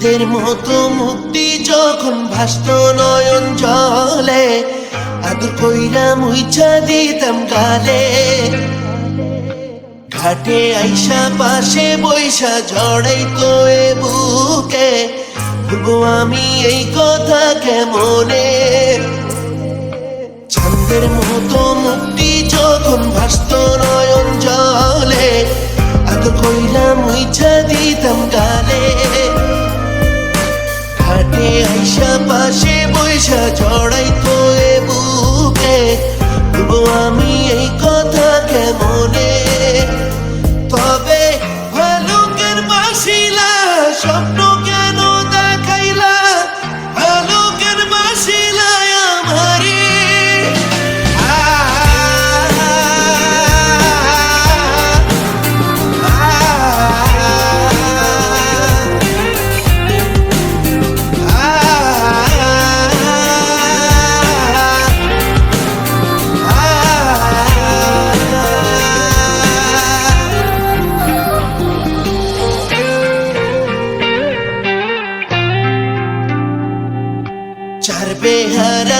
চাঁদের মতো মুক্তি যখন ভাসত নয়ন জলে, আদর কইরা মুইছা দিতাম গালে ঘাটে আইসা পাশে বৈশা জড়াই তো এ বুকে, ভুলবো আমি এই কথা কেমনে? চাঁদের মতো মুক্তি যখন ভাসত নয়ন জলে আইসা পাশে বৈশা চড়াই তো বুকে। তবু আমি এই কথা কেমনে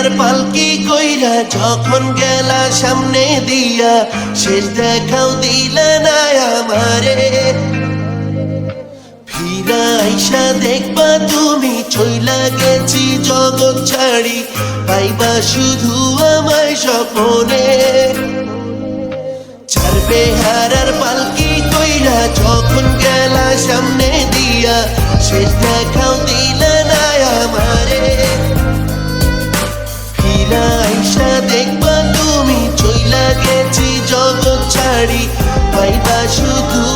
বেহারার পালকি কইরা যখন গেলা সামনে দিয়া, শেষ দেখাও দিলা না আমারে। আইসা দেখবা তুমি, চইলা গেছি জগৎ ছাড়ি, পাইবা শুধু আমায় স্বপনে। চার বেহারার পালকি কইরা যখন গেলা সামনে দিয়া, শেষ দেখাও পাইবা শুধু